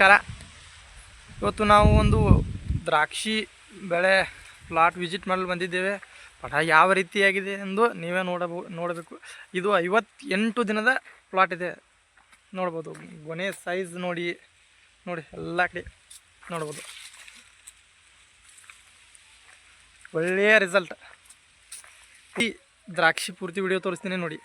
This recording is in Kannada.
ನಮಸ್ಕಾರ. ಇವತ್ತು ನಾವು ಒಂದು ದ್ರಾಕ್ಷಿ ಬೆಳೆ ಪ್ಲಾಟ್ ವಿಸಿಟ್ ಮಾಡಲು ಬಂದಿದ್ದೇವೆ. ಪಟ ಯಾವ ರೀತಿಯಾಗಿದೆ ಎಂದು ನೀವೇ ನೋಡಬೋ, ನೋಡಬೇಕು. ಇದು ಐವತ್ತೆಂಟು ದಿನದ ಪ್ಲಾಟ್ ಇದೆ. ನೋಡ್ಬೋದು. ಗೊನೆ ಸೈಜ್ ನೋಡಿ ನೋಡಿ ಎಲ್ಲ ಕಡೆ ನೋಡ್ಬೋದು. ಒಳ್ಳೆಯ ರಿಸಲ್ಟ್ ಈ ದ್ರಾಕ್ಷಿ ಪೂರ್ತಿ ವಿಡಿಯೋ ತೋರಿಸ್ತೀನಿ ನೋಡಿ.